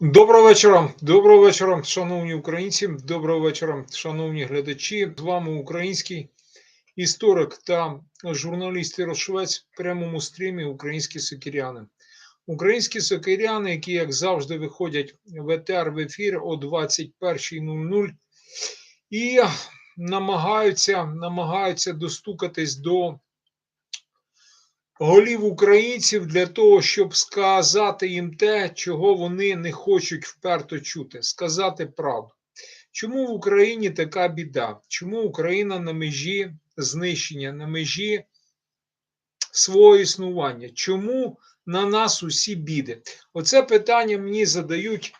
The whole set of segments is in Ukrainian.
Доброго вечора, доброго вечора, шановні українці, доброго вечора, шановні глядачі. З вами український історик та журналіст Ярошвець в прямому стрімі Українські сокиряни. Українські сокиряни, які, як завжди, виходять в ЕТР в ефір о 21.00 і намагаються, намагаються достукатись до голів українців для того, щоб сказати їм те, чого вони не хочуть вперто чути, сказати правду. Чому в Україні така біда? Чому Україна на межі знищення, на межі свого існування? Чому на нас усі біди? Оце питання мені задають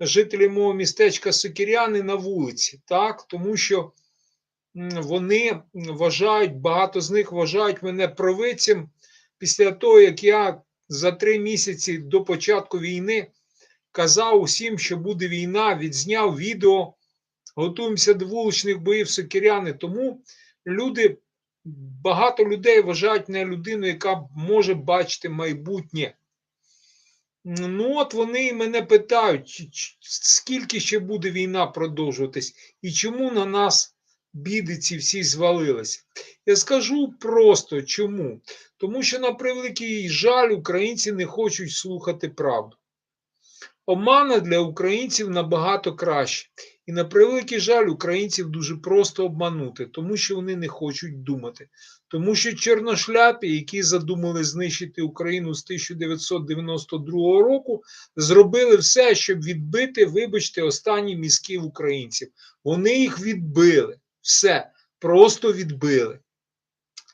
жителі мого містечка Сокіряни на вулиці, так? Тому що вони вважають, багато з них вважають мене провидцем після того, як я за три місяці до початку війни казав усім, що буде війна, відзняв відео, готуємося до вуличних боїв сокиряни. Тому люди, багато людей вважають мене людину, яка може бачити майбутнє. Ну, от вони і мене питають, скільки ще буде війна продовжуватись, і чому на нас біди ці всі звалилися. Я скажу просто чому. Тому що, на превеликий жаль, українці не хочуть слухати правду. Омана для українців набагато краще. І на превеликий жаль, українців дуже просто обманути, тому що вони не хочуть думати. Тому що чорношляпі, які задумали знищити Україну з 1992 року, зробили все, щоб відбити, вибачте, останні мізки українців. Вони їх відбили. Все, просто відбили.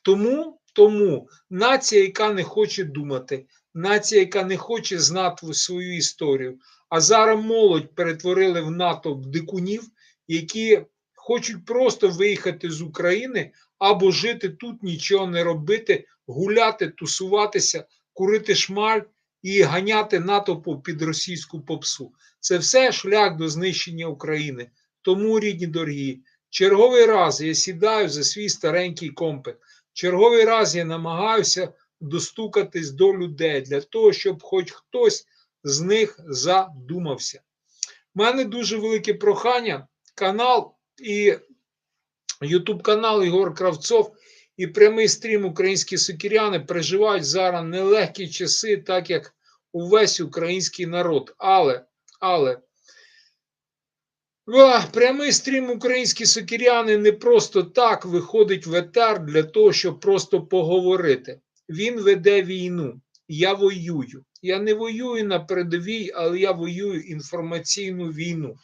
Тому, тому нація, яка не хоче думати, нація, яка не хоче знати свою історію. А зараз молодь перетворили в натовп дикунів, які хочуть просто виїхати з України або жити тут, нічого не робити, гуляти, тусуватися, курити шмаль і ганяти натовпу під російську попсу. Це все шлях до знищення України. Тому, рідні дорогі, черговий раз я сідаю за свій старенький компет. Черговий раз я намагаюся достукатись до людей для того, щоб хоч хтось з них задумався. У мене дуже велике прохання. Канал і Ютуб канал Ігор Кравцов і прямий стрім Українські сокіряни переживають зараз нелегкі часи, так як увесь український народ. Але, але Прямий стрім українські сокіряни не просто так виходить в етер для того, щоб просто поговорити. Він веде війну. Я воюю. Я не воюю на передовій, але я воюю інформаційну війну.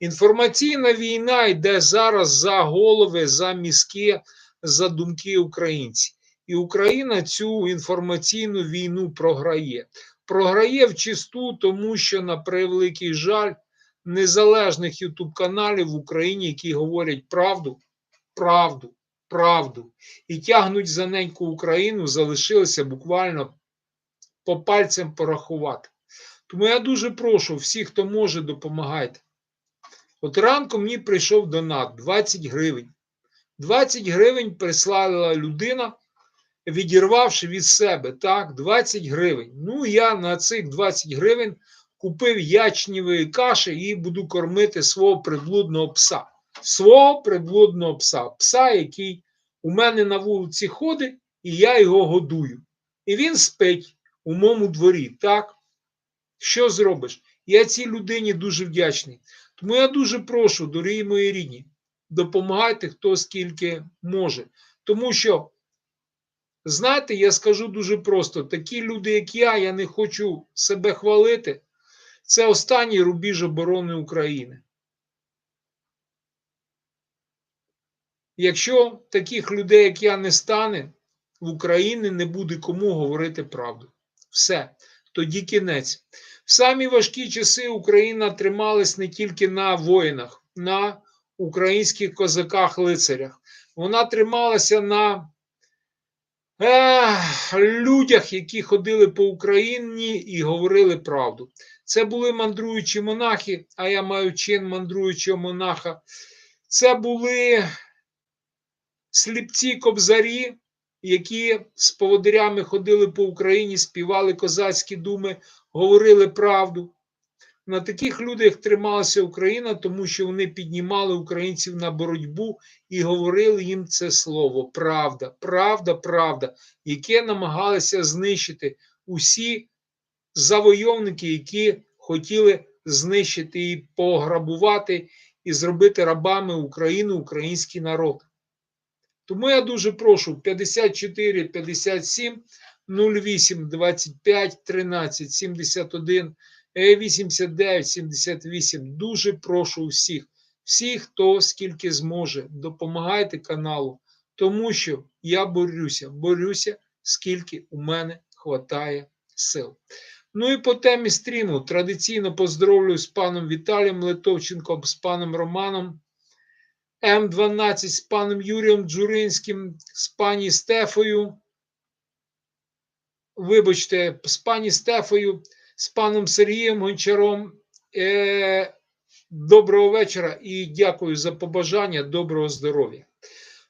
Інформаційна війна йде зараз за голови, за мізки, за думки українців. І Україна цю інформаційну війну програє. Програє в чисту, тому що, на превеликий жаль, незалежних ютуб-каналів в Україні, які говорять правду, правду, правду і тягнуть за неньку Україну, залишилося буквально по пальцям порахувати. Тому я дуже прошу всіх, хто може, допомагайте. От ранку мені прийшов донат 20 гривень. 20 гривень прислала людина, відірвавши від себе так, 20 гривень. Ну, я на цих 20 гривень купив ячнєвої каші і буду кормити свого приблудного пса. Свого приблудного пса. Пса, який у мене на вулиці ходить, і я його годую. І він спить у моєму дворі. Так? Що зробиш? Я цій людині дуже вдячний. Тому я дуже прошу, дорогі мої рідні, допомагайте хто скільки може. Тому що, знаєте, я скажу дуже просто: такі люди, як я, я не хочу себе хвалити. Це останній рубіж оборони України. Якщо таких людей, як я, не стане, в Україні не буде кому говорити правду. Все, тоді кінець. В самі важкі часи Україна трималась не тільки на воїнах, на українських козаках-лицарях. Вона трималася на е, людях, які ходили по Україні і говорили правду. Це були мандруючі монахи, а я маю чин мандруючого монаха. Це були сліпці кобзарі, які з поводирями ходили по Україні, співали козацькі думи, говорили правду. На таких людях трималася Україна, тому що вони піднімали українців на боротьбу і говорили їм це слово правда, правда, правда, яке намагалися знищити усі завойовники, які хотіли знищити і пограбувати, і зробити рабами Україну, український народ. Тому я дуже прошу 54 57 08 25 13 71 89 78. Дуже прошу всіх, всіх, хто скільки зможе, допомагайте каналу, тому що я борюся, борюся, скільки у мене хватає сил. Ну і по темі стріму традиційно поздоровлюю з паном Віталієм Литовченком, з паном Романом М12, з паном Юрієм Джуринським, з пані Стефою. Вибачте, з пані Стефою, з паном Сергієм Гончаром. Е, Доброго вечора і дякую за побажання. Доброго здоров'я.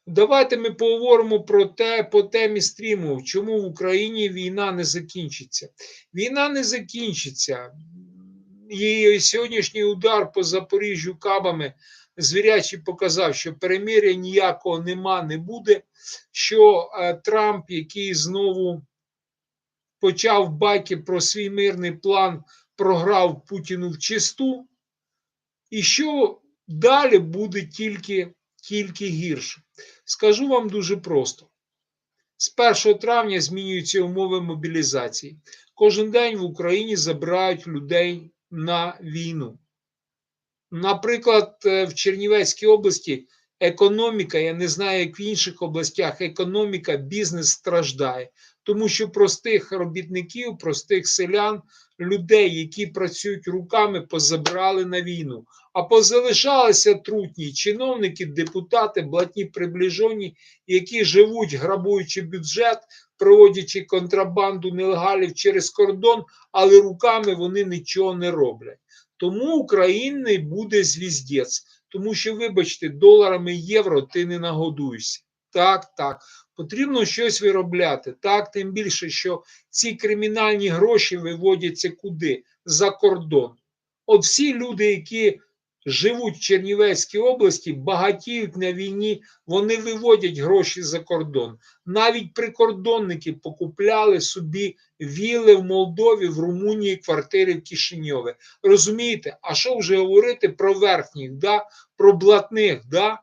Давайте ми поговоримо про те по темі стріму, чому в Україні війна не закінчиться. Війна не закінчиться. І сьогоднішній удар по Запоріжжю кабами звірячий показав, що перемиря ніякого нема, не буде. Що е, Трамп, який знову почав байки про свій мирний план, програв Путіну в чисту, і що далі буде тільки, тільки гірше. Скажу вам дуже просто: з 1 травня змінюються умови мобілізації. Кожен день в Україні забирають людей на війну. Наприклад, е, в Чернівецькій області економіка, я не знаю, як в інших областях, економіка, бізнес страждає, тому що простих робітників, простих селян, людей, які працюють руками, позабрали на війну. А позалишалися трутні чиновники, депутати, блатні приближені, які живуть, грабуючи бюджет, проводячи контрабанду нелегалів через кордон, але руками вони нічого не роблять. Тому України буде звіздець. Тому що, вибачте, доларами євро ти не нагодуєшся. Так, так. Потрібно щось виробляти. Так, тим більше, що ці кримінальні гроші виводяться куди? За кордон. От всі люди, які живуть в Чернівецькій області, багатіють на війні, вони виводять гроші за кордон. Навіть прикордонники покупляли собі віли в Молдові, в Румунії, квартири в Кишиньові. Розумієте, а що вже говорити про верхніх, да? про блатних? Да?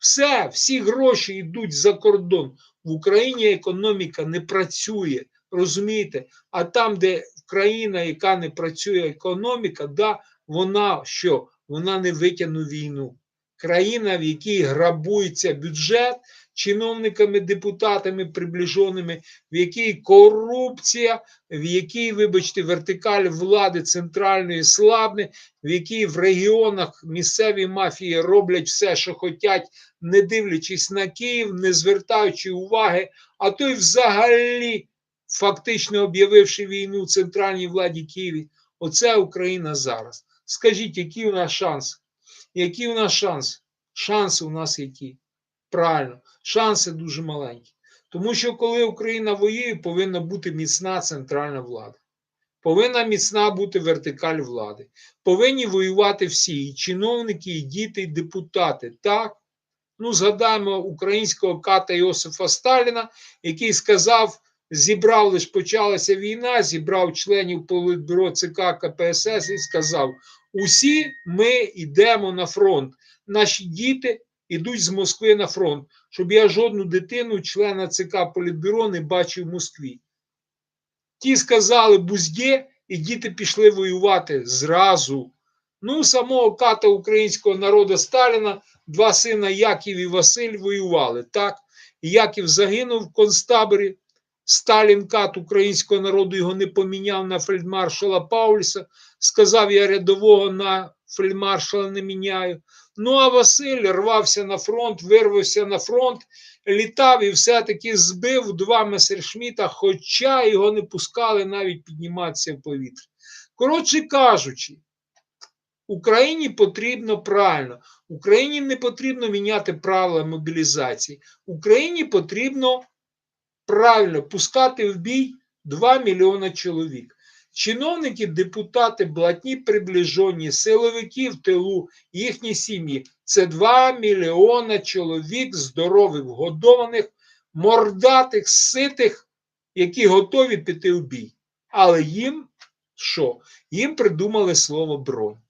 Все, всі гроші йдуть за кордон. В Україні економіка не працює. Розумієте? А там, де країна, яка не працює економіка, да, вона що? Вона не витягне війну. Країна, в якій грабується бюджет чиновниками, депутатами, приближеними, в якій корупція, в якій, вибачте, вертикаль влади центральної слабне, в якій в регіонах місцеві мафії роблять все, що хочуть, не дивлячись на Київ, не звертаючи уваги, а то й взагалі, фактично об'явивши війну центральній владі Києві. Оце Україна зараз. Скажіть, які у нас шанси? Які у нас шанси? Шанси у нас які? Правильно, шанси дуже маленькі. Тому що коли Україна воює, повинна бути міцна центральна влада. Повинна міцна бути вертикаль влади. Повинні воювати всі, і чиновники, і діти, і депутати. Так? Ну, згадаємо українського ката Йосифа Сталіна, який сказав: зібрав, лише почалася війна, зібрав членів Політбюро ЦК КПСС і сказав: усі ми йдемо на фронт. Наші діти йдуть з Москви на фронт, щоб я жодну дитину, члена ЦК Політбюро, не бачив в Москві. Ті сказали бузді, і діти пішли воювати зразу. Ну, самого ката українського народу Сталіна, два сина Яків і Василь воювали. Так, Яків загинув в концтаборі. Сталін кат українського народу його не поміняв на фельдмаршала Паульса. Сказав, я рядового на фельдмаршала не міняю. Ну а Василь рвався на фронт, вирвався на фронт, літав і все-таки збив два месершміта, хоча його не пускали навіть підніматися в повітря. Коротше кажучи, Україні потрібно правильно, Україні не потрібно міняти правила мобілізації. Україні потрібно Правильно, пускати в бій 2 мільйона чоловік. Чиновники, депутати, блатні приближені, силовики в тилу, їхні сім'ї це 2 мільйона чоловік здорових, годованих, мордатих, ситих, які готові піти в бій. Але їм що? Їм придумали слово бронь.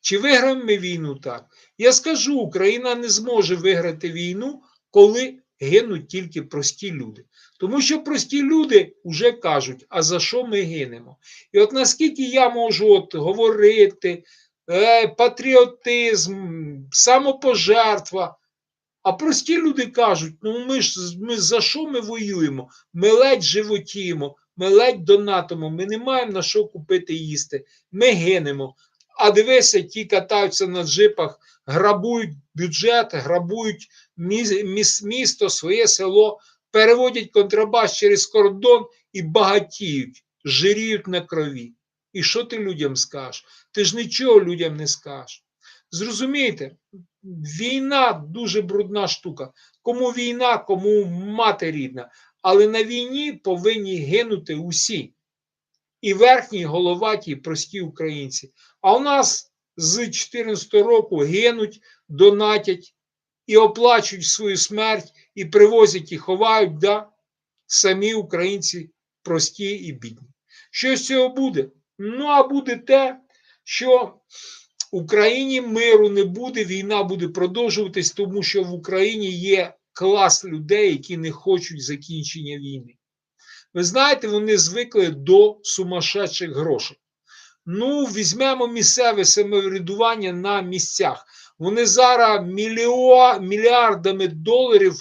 Чи виграємо ми війну так? Я скажу, Україна не зможе виграти війну, коли гинуть тільки прості люди. Тому що прості люди вже кажуть, а за що ми гинемо? І от наскільки я можу от говорити, е, патріотизм, самопожертва, а прості люди кажуть, ну ми ж ми за що ми воюємо? Ми ледь животіємо, ми ледь донатимо, ми не маємо на що купити їсти, ми гинемо. А дивися, ті катаються на джипах, грабують бюджет, грабують місто, своє село, переводять контрабас через кордон і багатіють, жиріють на крові. І що ти людям скажеш? Ти ж нічого людям не скажеш. Зрозумієте, війна дуже брудна штука. Кому війна, кому мати рідна. Але на війні повинні гинути усі. І верхні, головаті, прості українці. А у нас з 2014 року гинуть, донатять і оплачують свою смерть, і привозять і ховають да, самі українці прості і бідні. Що з цього буде? Ну, а буде те, що Україні миру не буде, війна буде продовжуватись, тому що в Україні є клас людей, які не хочуть закінчення війни. Ви знаєте, вони звикли до сумасшедших грошей. Ну, візьмемо місцеве самоврядування на місцях. Вони зараз мільярдами доларів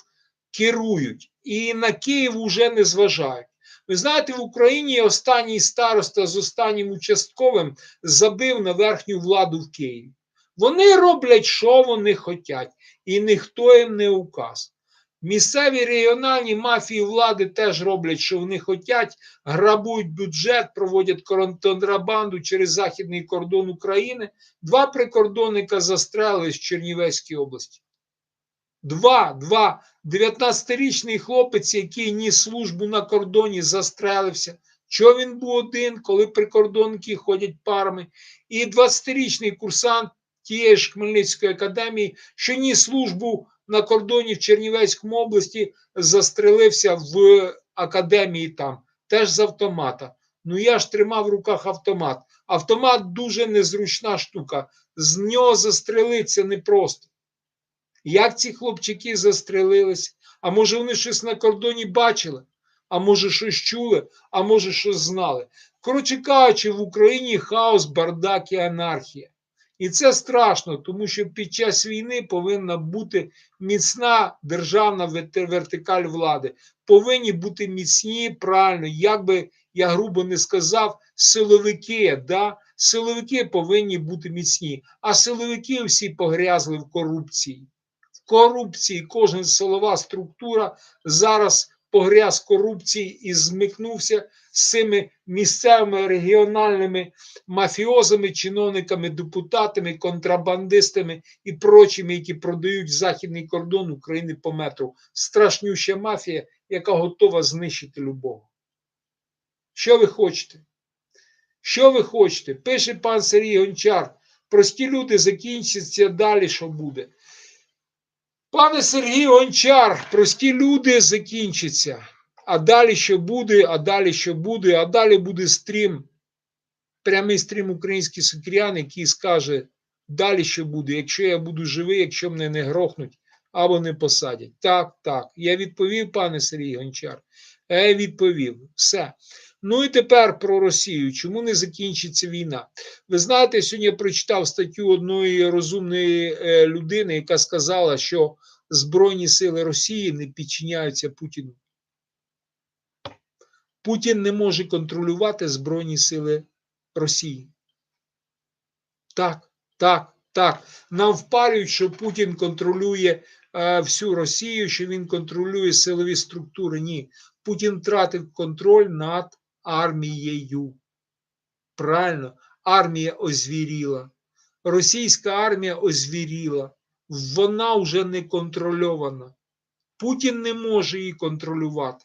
керують і на Київ вже не зважають. Ви знаєте, в Україні останній староста з останнім участковим забив на верхню владу в Києві. Вони роблять, що вони хочуть, і ніхто їм не указ. Місцеві регіональні мафії влади теж роблять, що вони хочуть, грабують бюджет, проводять контрабанду через західний кордон України. Два прикордонника застрелили з Чернівецької області. Два, два. 19-річний хлопець, який ніс службу на кордоні, застрелився. Чого він був один, коли прикордонники ходять парами? І 20-річний курсант тієї ж Хмельницької академії, що ніс службу на кордоні в Чернівецькому області, застрелився в академії там, теж з автомата. Ну я ж тримав в руках автомат. Автомат дуже незручна штука. З нього застрелитися непросто. Як ці хлопчики застрелилися? А може вони щось на кордоні бачили? А може щось чули, а може щось знали. Коротше кажучи, в Україні хаос, бардак і анархія. І це страшно, тому що під час війни повинна бути міцна державна вертикаль влади. Повинні бути міцні, правильно, як би я грубо не сказав, силовики. да? Силовики повинні бути міцні, а силовики всі погрязли в корупції В корупції. Кожна силова структура зараз погряз корупції і змикнувся з цими місцевими регіональними мафіозами, чиновниками, депутатами, контрабандистами і прочими, які продають західний кордон України по метру. Страшнюща мафія, яка готова знищити любого. Що ви хочете? Що ви хочете? Пише пан Сергій Гончар. Прості люди закінчаться далі, що буде. Пане Сергій Гончар, прості люди закінчаться. А далі що буде, а далі що буде, а далі буде стрім, прямий стрім український сукрян, який скаже, далі що буде, якщо я буду живий, якщо мене не грохнуть або не посадять. Так, так. Я відповів, пане Сергій Гончар. Я відповів. Все. Ну і тепер про Росію. Чому не закінчиться війна? Ви знаєте, сьогодні я прочитав статтю одної розумної е, людини, яка сказала, що Збройні сили Росії не підчиняються Путіну. Путін не може контролювати Збройні сили Росії. Так, так, так. Нам впарюють, що Путін контролює е, всю Росію, що він контролює силові структури. Ні. Путін втратив контроль над армією. Правильно, армія озвіріла. Російська армія озвіріла. Вона вже не контрольована. Путін не може її контролювати.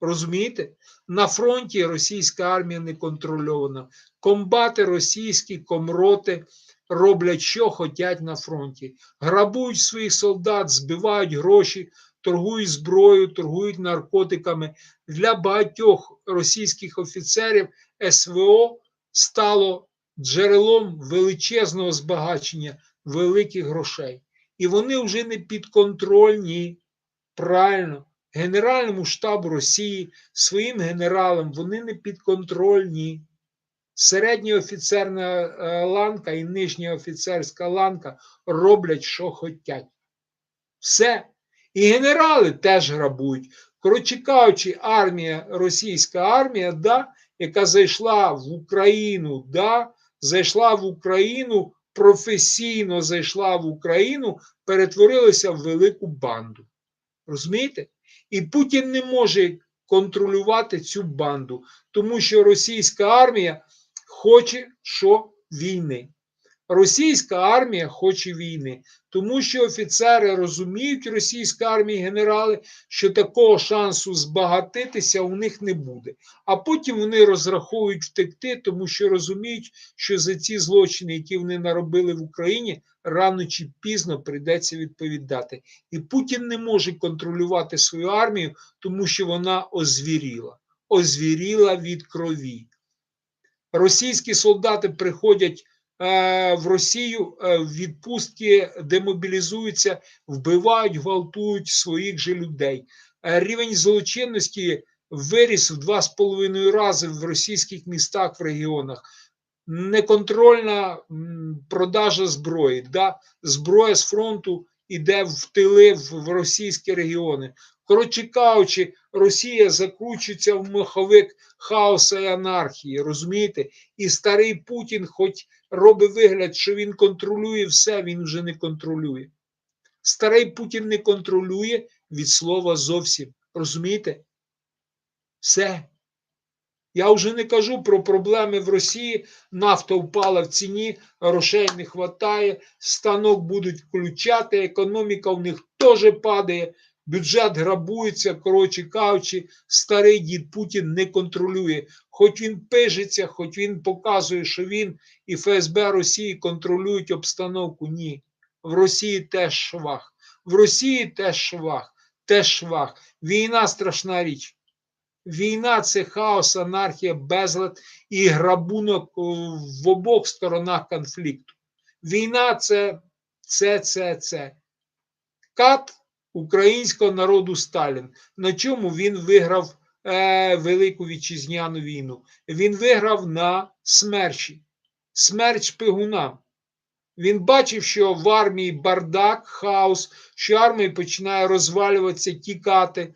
Розумієте? На фронті російська армія не контрольована. Комбати російські, комроти роблять, що хочуть на фронті. Грабують своїх солдат, збивають гроші, торгують зброєю, торгують наркотиками. Для багатьох російських офіцерів СВО стало джерелом величезного збагачення великих грошей. І вони вже не підконтрольні. Правильно, Генеральному штабу Росії, своїм генералам, вони не підконтрольні. Середня офіцерна е, ланка і нижня офіцерська ланка роблять, що хочуть. Все. І генерали теж грабують. Коротше кажучи, армія, російська армія, да, яка зайшла в Україну, да, зайшла в Україну, професійно зайшла в Україну, перетворилася в велику банду. Розумієте? І Путін не може контролювати цю банду, тому що російська армія хоче що війни. Російська армія хоче війни, тому що офіцери розуміють російська армія, генерали, що такого шансу збагатитися у них не буде. А потім вони розраховують втекти, тому що розуміють, що за ці злочини, які вони наробили в Україні, рано чи пізно прийдеться відповідати. І Путін не може контролювати свою армію, тому що вона озвіріла, озвіріла від крові. Російські солдати приходять в Росію е, відпустки, демобілізуються, вбивають, гвалтують своїх же людей. Е, рівень злочинності виріс в два з половиною рази в російських містах в регіонах. Неконтрольна продажа зброї. Да? Зброя з фронту йде в тили в російські регіони. Коротше кажучи, Росія закручується в маховик хаоса і анархії, розумієте? І старий Путін, хоч робить вигляд, що він контролює все, він вже не контролює. Старий Путін не контролює від слова зовсім. Розумієте? Все. Я вже не кажу про проблеми в Росії. Нафта впала в ціні, грошей не вистачає, станок будуть включати, економіка в них теж падає, бюджет грабується, коротше кажучи, старий дід Путін не контролює. Хоч він пижиться, хоч він показує, що він і ФСБ Росії контролюють обстановку. Ні. В Росії теж швах. В Росії теж швах, теж швах. Війна страшна річ. Війна це хаос, анархія, безлад і грабунок в обох сторонах конфлікту. Війна це це, це, це. Кат українського народу Сталін. На чому він виграв е, Велику Вітчизняну війну? Він виграв на смерчі, смерть шпигунам. Він бачив, що в армії бардак, хаос, що армія починає розвалюватися, тікати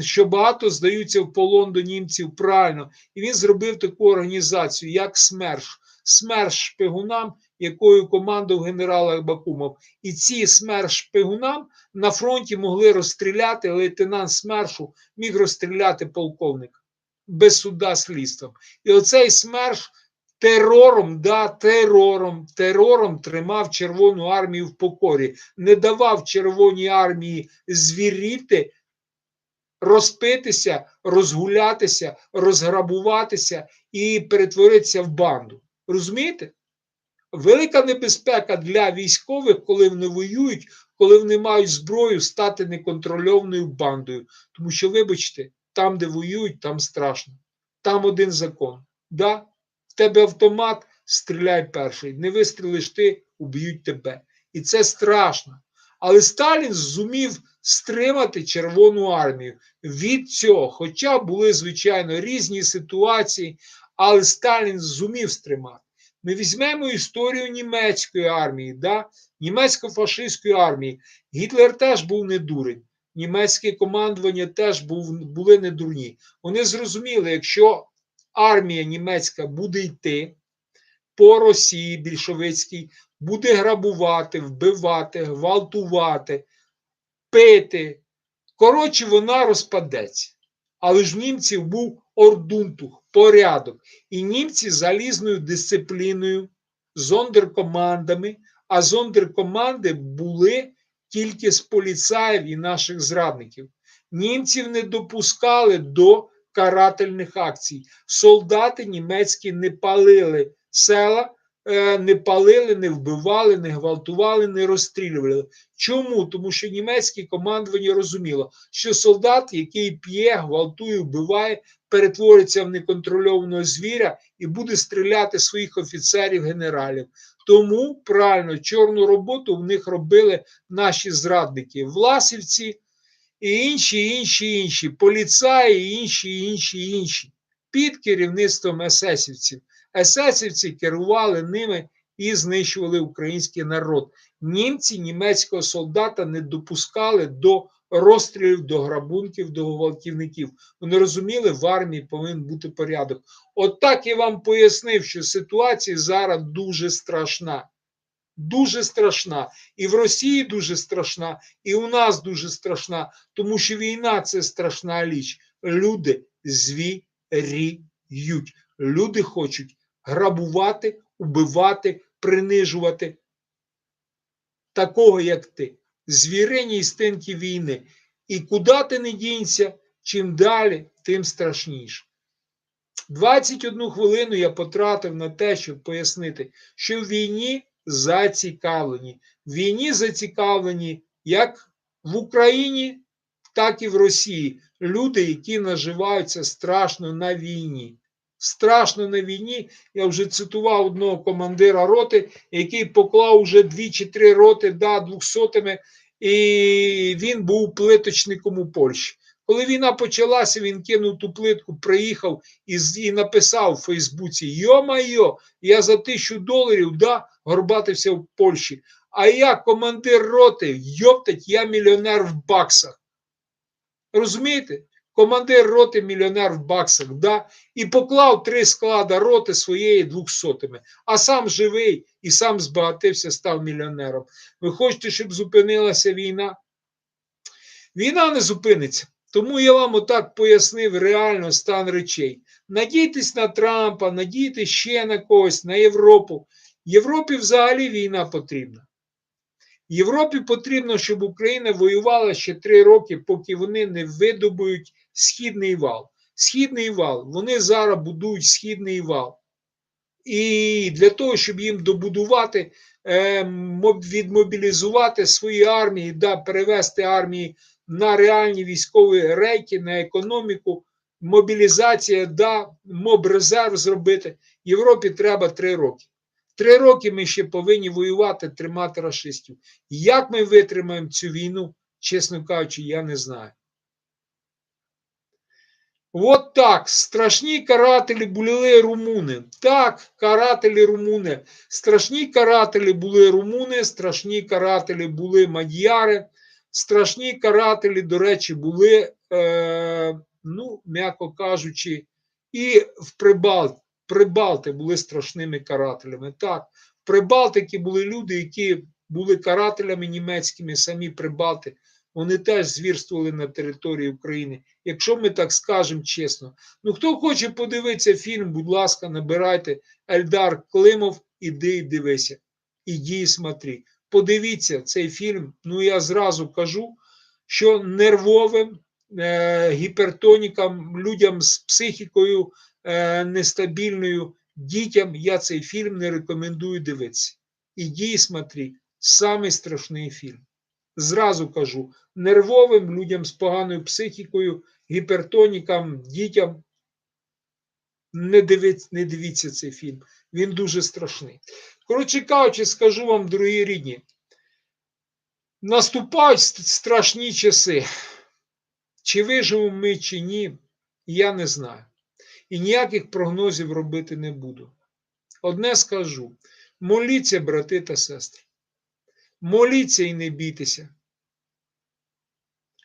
що багато здаються в полон до німців правильно. І він зробив таку організацію, як СМЕРШ, СМЕРШ шпигунам, якою командував генерал Абакумов. І ці СМЕРШ шпигунам на фронті могли розстріляти, лейтенант СМЕРШу міг розстріляти полковника без суда слідством. І оцей СМЕРШ терором, да, терором, терором тримав Червону армію в покорі, не давав Червоній армії звіріти розпитися, розгулятися, розграбуватися і перетворитися в банду. Розумієте? Велика небезпека для військових, коли вони воюють, коли вони мають зброю, стати неконтрольованою бандою. Тому що, вибачте, там, де воюють, там страшно. Там один закон. Да? В тебе автомат, стріляй перший. Не вистрілиш ти, уб'ють тебе. І це страшно. Але Сталін зумів стримати Червону армію від цього. Хоча були, звичайно, різні ситуації, але Сталін зумів стримати. Ми візьмемо історію німецької армії, да? німецько-фашистської армії. Гітлер теж був не дурень. Німецьке командування теж був, були не дурні. Вони зрозуміли, якщо армія німецька буде йти по Росії більшовицькій, буде грабувати, вбивати, гвалтувати, пити. Коротше, вона розпадеться. Але ж в німців був ордунтух, порядок. І німці залізною дисципліною, зондеркомандами, а зондеркоманди були тільки з поліцаїв і наших зрадників. Німців не допускали до карательних акцій. Солдати німецькі не палили села, не палили, не вбивали, не гвалтували, не розстрілювали. Чому? Тому що німецьке командування розуміло, що солдат, який п'є, гвалтує, вбиває, перетвориться в неконтрольованого звіря і буде стріляти своїх офіцерів, генералів. Тому правильно чорну роботу в них робили наші зрадники, власівці і інші, інші, інші, поліцаї, інші, інші, інші, під керівництвом есесівців. Есесівці керували ними і знищували український народ. Німці німецького солдата не допускали до розстрілів, до грабунків, до гвалтівників. Вони розуміли, в армії повинен бути порядок. От я вам пояснив, що ситуація зараз дуже страшна. Дуже страшна. І в Росії дуже страшна, і у нас дуже страшна, тому що війна це страшна річ. Люди звіріють. Люди хочуть грабувати, убивати, принижувати такого, як ти. Звірині істинки війни. І куди ти не дінься, чим далі, тим страшніше. 21 хвилину я потратив на те, щоб пояснити, що в війні зацікавлені. В війні зацікавлені як в Україні, так і в Росії. Люди, які наживаються страшно на війні. Страшно на війні. Я вже цитував одного командира роти, який поклав уже дві чи три роти да, двохсотими, і він був плиточником у Польщі. Коли війна почалася, він кинув ту плитку, приїхав і, і написав у Фейсбуці: Йо-майо, я за тисячу доларів да, горбатився в Польщі. А я командир роти, йоптать, я мільйонер в баксах. Розумієте? Командир роти мільйонер в баксах, да? і поклав три склада роти своєї двохсотими, а сам живий і сам збагатився, став мільйонером. Ви хочете, щоб зупинилася війна? Війна не зупиниться. Тому я вам отак пояснив реально стан речей. Надійтесь на Трампа, надійтесь ще на когось, на Європу. Європі взагалі війна потрібна. Європі потрібно, щоб Україна воювала ще три роки, поки вони не видобують східний вал. Східний вал. Вони зараз будують східний вал. І для того, щоб їм добудувати, е, відмобілізувати свої армії, да, перевести армії на реальні військові рейки, на економіку, мобілізація, да, мобрезерв зробити. Європі треба три роки. Три роки ми ще повинні воювати, тримати расистів. Як ми витримаємо цю війну, чесно кажучи, я не знаю. От так, страшні карателі були румуни. Так, карателі румуни. Страшні карателі були румуни, страшні карателі були мадяри, страшні карателі, до речі, були, е, ну, м'яко кажучи, і в Прибалті. Прибалти були страшними карателями. Так, в Прибалтики були люди, які були карателями німецькими, самі Прибалти. Вони теж звірствували на території України. Якщо ми так скажемо чесно. Ну, хто хоче подивитися фільм, будь ласка, набирайте Ельдар Климов, іди і дивися. Іди і смотри. Подивіться цей фільм. Ну, я зразу кажу, що нервовим е, гіпертонікам, людям з психікою е, нестабільною, дітям я цей фільм не рекомендую дивитися. Іди і смотри. Самий страшний фільм. Зразу кажу, нервовим людям з поганою психікою, гіпертонікам, дітям. Не дивіться, не дивіться цей фільм. Він дуже страшний. Коротше кажучи, скажу вам, дорогі рідні, наступають страшні часи. Чи виживемо ми, чи ні, я не знаю. І ніяких прогнозів робити не буду. Одне скажу: моліться, брати та сестри. Моліться і не бійтеся.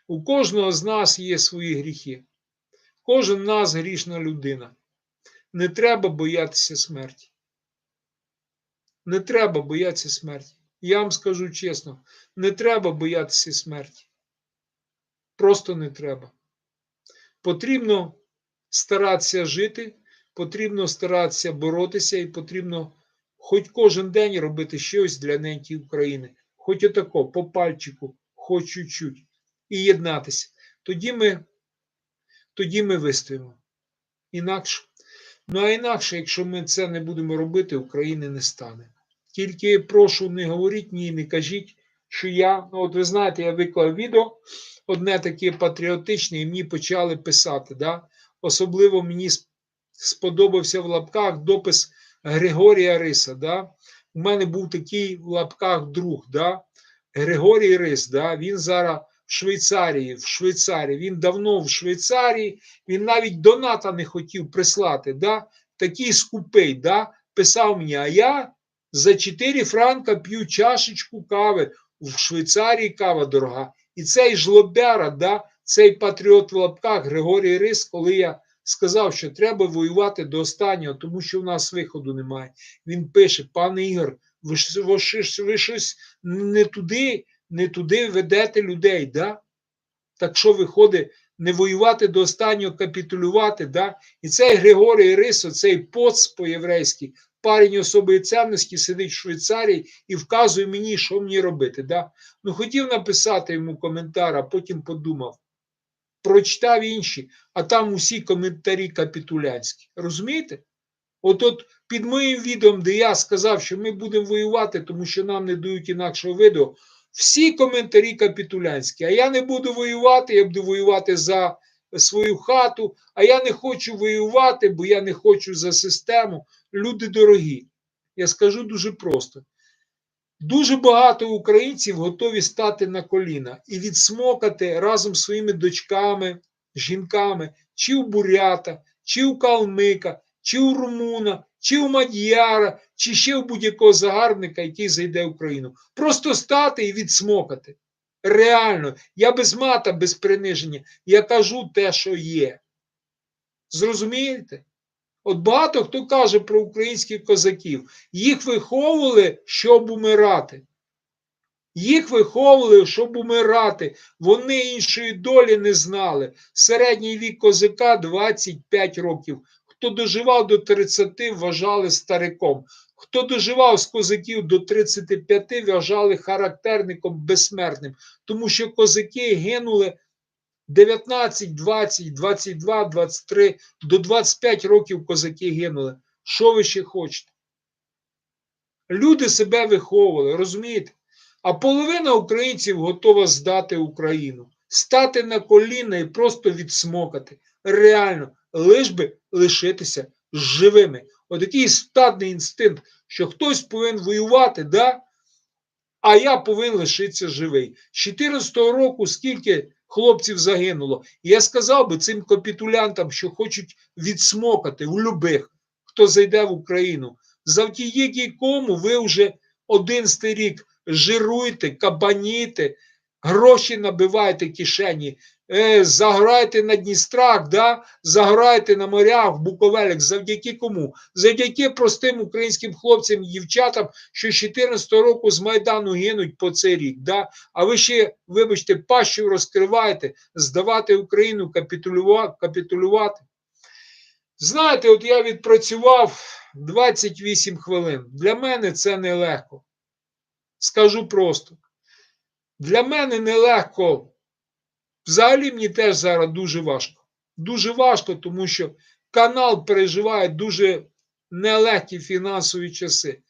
У кожного з нас є свої гріхи. Кожен нас грішна людина. Не треба боятися смерті. Не треба боятися смерті. Я вам скажу чесно, не треба боятися смерті. Просто не треба. Потрібно старатися жити, потрібно старатися боротися і потрібно хоч кожен день робити щось для неньки України. Хоч отако, по пальчику хочуть чути і єднатися. Тоді ми, тоді ми вистоїмо. Інакше. Ну а інакше, якщо ми це не будемо робити, України не стане. Тільки прошу, не говоріть мені, не кажіть, що я, ну от ви знаєте, я виклав відео, одне таке патріотичне, і мені почали писати. Да? Особливо мені сподобався в лапках допис Григорія Риса. Да? У мене був такий в лапках друг, да? Григорій Рис, да? він зараз в Швейцарії, в Швейцарії, він давно в Швейцарії, він навіть доната не хотів прислати. Да? Такий скупий, да? писав мені, а я за 4 франка п'ю чашечку кави. В Швейцарії кава дорога. І цей жлобяра, да, цей патріот в лапках Григорій Рис, коли я сказав, що треба воювати до останнього, тому що в нас виходу немає. Він пише: пане Ігор, ви, ви, ви щось не туди, не туди ведете людей. Да? Так що виходить, не воювати до останнього, капітулювати. Да? І цей Григорій Рисо, цей поц по-єврейськи, парень особої цінності, сидить в Швейцарії і вказує мені, що мені робити. Да? Ну, хотів написати йому коментар, а потім подумав. Прочитав інші, а там усі коментарі капітулянські. Розумієте? От от під моїм відео, де я сказав, що ми будемо воювати, тому що нам не дають інакшого виду, всі коментарі капітулянські. А я не буду воювати, я буду воювати за свою хату, а я не хочу воювати, бо я не хочу за систему. Люди дорогі. Я скажу дуже просто. Дуже багато українців готові стати на коліна і відсмокати разом з своїми дочками, жінками, чи у бурята, чи у калмика, чи у румуна, чи у мад'яра, чи ще у будь-якого загарбника, який зайде в Україну. Просто стати і відсмокати. Реально, я без мата, без приниження. Я кажу те, що є. Зрозумієте? От багато хто каже про українських козаків. Їх виховували, щоб умирати. Їх виховували, щоб умирати. Вони іншої долі не знали. Середній вік козака 25 років. Хто доживав до 30, вважали стариком. Хто доживав з козаків до 35, вважали характерником безсмертним. Тому що козаки гинули 19, 20, 22, 23, до 25 років козаки гинули. Що ви ще хочете? Люди себе виховували, розумієте? А половина українців готова здати Україну, стати на коліна і просто відсмокати. Реально, лиш би лишитися живими. Отакий стадний інстинкт, що хтось повинен воювати, да? а я повинен лишитися живий. З 14 року скільки хлопців загинуло. Я сказав би цим капітулянтам, що хочуть відсмокати у любих, хто зайде в Україну. Завдяки кому ви вже 11 рік жируєте, кабаніте, гроші набиваєте кишені, е, заграєте на Дністрах, да? заграєте на морях, в Буковелях. Завдяки кому? Завдяки простим українським хлопцям і дівчатам, що з 14 року з Майдану гинуть по цей рік. Да? А ви ще, вибачте, пащу розкриваєте, здавати Україну, капітулювати. Знаєте, от я відпрацював 28 хвилин. Для мене це нелегко. Скажу просто. Для мене нелегко. Взагалі мені теж зараз дуже важко. Дуже важко, тому що канал переживає дуже нелегкі фінансові часи.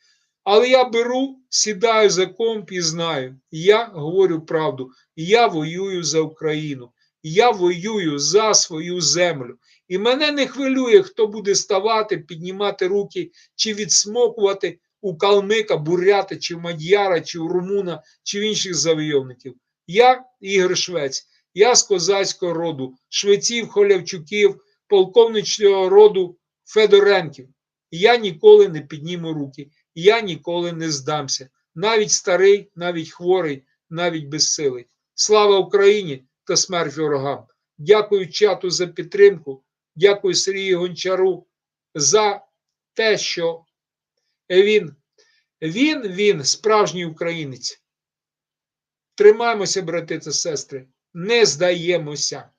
Але я беру, сідаю за комп і знаю, я говорю правду. Я воюю за Україну. Я воюю за свою землю. І мене не хвилює, хто буде ставати, піднімати руки чи відсмокувати у калмика, бурята, чи мад'яра, чи у румуна, чи в інших завойовників. Я Ігор Швець, я з козацького роду, швеців, холявчуків, полковничого роду Федоренків. Я ніколи не підніму руки, я ніколи не здамся. Навіть старий, навіть хворий, навіть безсилий. Слава Україні та смерть ворогам! Дякую чату за підтримку. Дякую Сергію Гончару за те, що він, він, він справжній українець. Тримаємося, брати та сестри, не здаємося.